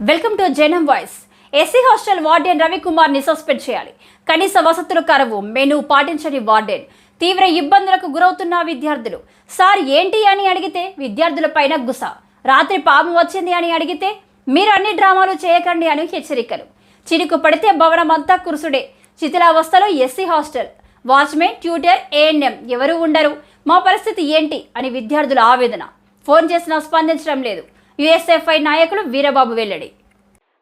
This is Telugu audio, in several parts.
Welcome to Janam voice. SC hostel warden రవికుమార్ని suspend చేయాలి. కనీస వసతులు కరవు మెను పాటించని వార్డెన్. తీవ్ర ఇబ్బందులకు గురవుతున్న విద్యార్థులు. సార్ ఏంటి అని అడిగితే విద్యార్థుల పైన గుస. రాత్రి పాము వచ్చింది అని అడిగితే మీరు అన్ని డ్రామాలు చేయకండి అని హెచ్చరికలు. చిరుకు పడితే భవనం అంతా కురుసుడే. శిథిలావస్థలో SC hostel. Watchman tutor ANM ఎవరు ఉండరు. మా పరిస్థితి ఏంటి అని విద్యార్థుల ఆవేదన. ఫోన్ చేసినా స్పందించడం లేదు. యుఎస్ఎఫ్ఐ నాయకులు వీరబాబు వెల్లడి.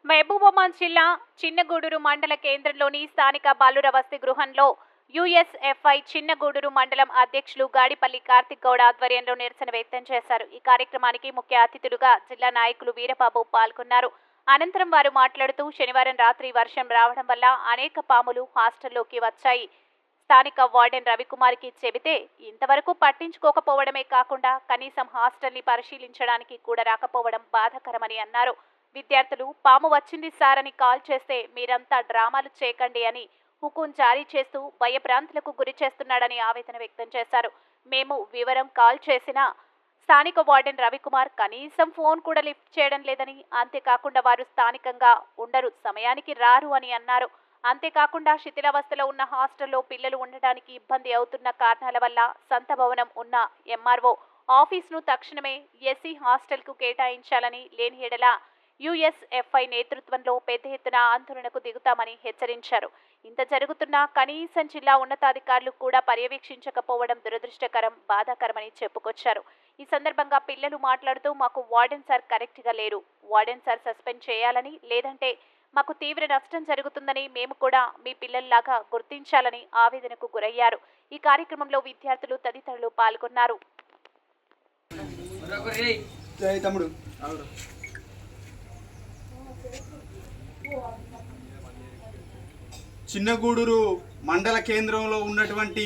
మహబూబాబాద్ జిల్లా చిన్నగూడూరు మండల కేంద్రంలోని స్థానిక బాలుర వసతి గృహంలో యుఎస్ఎఫ్ఐ చిన్నగూడూరు మండలం అధ్యక్షులు గాడిపల్లి కార్తిక్ గౌడ ఆధ్వర్యంలో నిరసన వ్యక్తం చేశారు. ఈ కార్యక్రమానికి ముఖ్య అతిథులుగా జిల్లా నాయకులు వీరబాబు పాల్గొన్నారు. అనంతరం వారు మాట్లాడుతూ శనివారం రాత్రి వర్షం రావడం వల్ల అనేక పాములు హాస్టల్లోకి వచ్చాయి. స్థానిక వార్డెన్ రవికుమార్కి చెబితే ఇంతవరకు పట్టించుకోకపోవడమే కాకుండా కనీసం హాస్టల్ని పరిశీలించడానికి కూడా రాకపోవడం బాధకరమని అన్నారు. విద్యార్థులు పాము వచ్చింది సార్ అని కాల్ చేస్తే మీరంతా డ్రామాలు చేయకండి అని హుకుం జారీ చేస్తూ భయభ్రాంతులకు గురి చేస్తున్నాడని ఆవేదన వ్యక్తం చేశారు. మేము వివరం కాల్ చేసినా స్థానిక వార్డెన్ రవికుమార్ కనీసం ఫోన్ కూడా లిఫ్ట్ చేయడం లేదని అంతేకాకుండా వారు స్థానికంగా ఉండరు సమయానికి రారు అని అన్నారు. అంతేకాకుండా శిథిలావస్థలో ఉన్న హాస్టల్లో పిల్లలు ఉండటానికి ఇబ్బంది అవుతున్న కారణాల వల్ల సంత భవనం ఉన్న ఎంఆర్ఓ ఆఫీస్ను తక్షణమే ఎస్సీ హాస్టల్కు కేటాయించాలని లేని ఎడల యుఎస్ఎఫ్ఐ నేతృత్వంలో పెద్ద ఎత్తున ఆందోళనకు దిగుతామని హెచ్చరించారు. ఇంత జరుగుతున్నా కనీసం జిల్లా ఉన్నతాధికారులు కూడా పర్యవేక్షించకపోవడం దురదృష్టకరం బాధాకరమని చెప్పుకొచ్చారు. ఈ సందర్భంగా పిల్లలు మాట్లాడుతూ మాకు వార్డెన్ సార్ కరెక్ట్గా లేరు. వార్డెన్ సార్ సస్పెండ్ చేయాలని లేదంటే మాకు తీవ్ర నష్టం జరుగుతుందని మేము కూడా మీ పిల్లల్లాగా గుర్తించాలని ఆవేదనకు గురయ్యారు. ఈ కార్యక్రమంలో విద్యార్థులు తదితరులు పాల్గొన్నారు. చిన్నగూడూరు మండల కేంద్రంలో ఉన్నటువంటి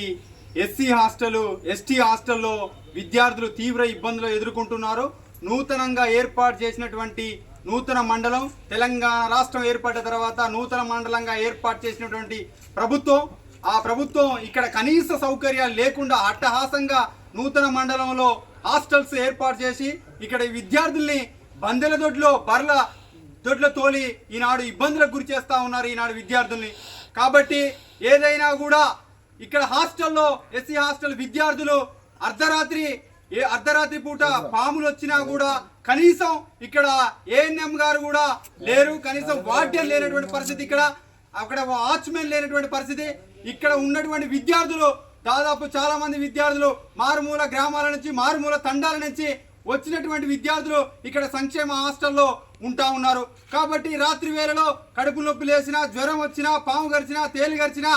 ఎస్సీ హాస్టల్ ఎస్టీ హాస్టల్లో విద్యార్థులు తీవ్ర ఇబ్బందులు ఎదుర్కొంటున్నారు. నూతనంగా ఏర్పాటు చేసినటువంటి నూతన మండలం తెలంగాణ రాష్ట్రం ఏర్పడిన తర్వాత నూతన మండలంగా ఏర్పాటు చేసినటువంటి ప్రభుత్వం ఆ ప్రభుత్వం ఇక్కడ కనీస సౌకర్యాలు లేకుండా అట్టహాసంగా నూతన మండలంలో హాస్టల్స్ ఏర్పాటు చేసి ఇక్కడ ఈ విద్యార్థుల్ని బందెల దొడ్లో బర్ల దొడ్ల తోలి ఈనాడు ఇబ్బందులకు గురి చేస్తూ ఉన్నారు ఈనాడు విద్యార్థుల్ని. కాబట్టి ఏదైనా కూడా ఇక్కడ హాస్టల్లో ఎస్సీ హాస్టల్ విద్యార్థులు అర్ధరాత్రి ఏ అర్ధరాత్రి పూట పాములు వచ్చినా కూడా కనీసం ఇక్కడ ఏఎన్ఎం గారు కూడా లేరు. కనీసం వార్డెన్ లేనటువంటి పరిస్థితి ఇక్కడ. అక్కడ వాచ్మెన్ లేనటువంటి పరిస్థితి. ఇక్కడ ఉన్నటువంటి విద్యార్థులు దాదాపు చాలా మంది విద్యార్థులు మారుమూల గ్రామాల నుంచి మారుమూల తండాల నుంచి వచ్చినటువంటి విద్యార్థులు ఇక్కడ సంక్షేమ హాస్టల్లో ఉంటా ఉన్నారు. కాబట్టి రాత్రి వేళలో కడుపు నొప్పి లేచినా జ్వరం వచ్చినా పాము గరిచినా తేలి గరిచినా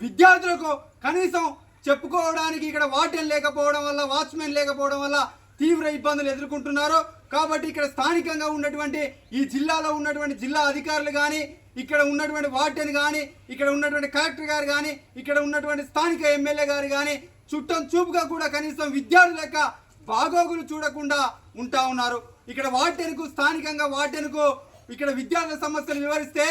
విద్యార్థులకు కనీసం చెప్పుకోవడానికి ఇక్కడ వార్డెన్ లేకపోవడం వల్ల వాచ్మెన్ లేకపోవడం వల్ల తీవ్ర ఇబ్బందులు ఎదుర్కొంటున్నారు. కాబట్టి ఇక్కడ స్థానికంగా ఉన్నటువంటి ఈ జిల్లాలో ఉన్నటువంటి జిల్లా అధికారులు కానీ ఇక్కడ ఉన్నటువంటి వార్డెన్ కానీ ఇక్కడ ఉన్నటువంటి కలెక్టర్ గారు కానీ ఇక్కడ ఉన్నటువంటి స్థానిక ఎమ్మెల్యే గారు కానీ చుట్టం చూపుగా కూడా కనీసం విద్యార్థుల యొక్క బాగోగులు చూడకుండా ఉంటా ఉన్నారు. ఇక్కడ వార్డెన్కు స్థానికంగా వార్డెన్కు ఇక్కడ విద్యార్థుల సమస్యలు వివరిస్తే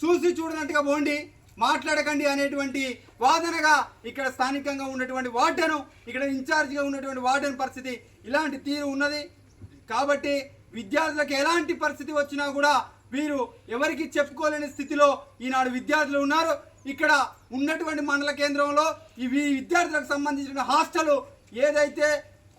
చూసి చూడనట్టుగా పోండి. మాట్లాడకండి అనేటువంటి వాదనగా ఇక్కడ స్థానికంగా ఉన్నటువంటి వార్డెను ఇక్కడ ఇన్ఛార్జిగా ఉన్నటువంటి వార్డెన్ పరిస్థితి ఇలాంటి తీరు ఉన్నది. కాబట్టి విద్యార్థులకు ఎలాంటి పరిస్థితి వచ్చినా కూడా వీరు ఎవరికి చెప్పుకోలేని స్థితిలో ఈనాడు విద్యార్థులు ఉన్నారు. ఇక్కడ ఉన్నటువంటి మండల కేంద్రంలో ఈ విద్యార్థులకు సంబంధించిన హాస్టల్ ఏదైతే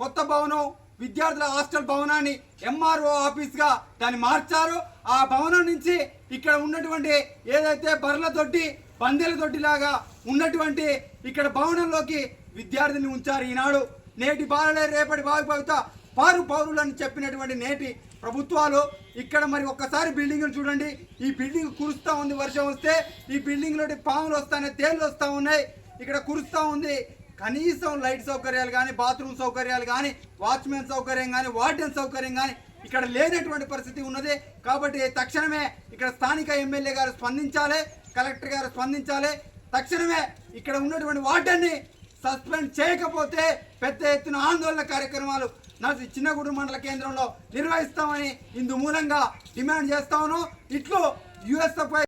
కొత్త భవనం విద్యార్థుల హాస్టల్ భవనాన్ని ఎంఆర్ఓ ఆఫీస్గా దాన్ని మార్చారు. ఆ భవనం నుంచి ఇక్కడ ఉన్నటువంటి ఏదైతే బర్ల తొట్టి పందెల తొట్టిలాగా ఉన్నటువంటి ఇక్కడ భవనంలోకి విద్యార్థిని ఉంచారు ఈనాడు. నేటి బాలలే రేపటి బాగుపడుతా పారు పౌరులని చెప్పినటువంటి నేటి ప్రభుత్వాలు. ఇక్కడ మరి ఒక్కసారి బిల్డింగ్ చూడండి. ఈ బిల్డింగ్ కురుస్తూ ఉంది వర్షం వస్తే ఈ బిల్డింగ్ లోటి పాములు వస్తాయి తేళ్ళు వస్తూ ఉన్నాయి. ఇక్కడ కురుస్తూ ఉంది. కనీసం లైట్ సౌకర్యాలు కానీ బాత్రూమ్ సౌకర్యాలు కానీ వాచ్మెన్ సౌకర్యం కానీ వార్డెన్ సౌకర్యం కానీ ఇక్కడ లేనటువంటి పరిస్థితి ఉన్నది. కాబట్టి తక్షణమే ఇక్కడ స్థానిక ఎమ్మెల్యే గారు స్పందించాలి. కలెక్టర్ గారు స్పందించాలి. తక్షణమే ఇక్కడ ఉన్నటువంటి వార్డెన్ని సస్పెండ్ చేయకపోతే పెద్ద ఎత్తున ఆందోళన కార్యక్రమాలు నా చిన్నగూడు మండల కేంద్రంలో నిర్వహిస్తామని ఇందు మూలంగా డిమాండ్ చేస్తామను ఇట్లు యుఎస్ఎఫ్ఐ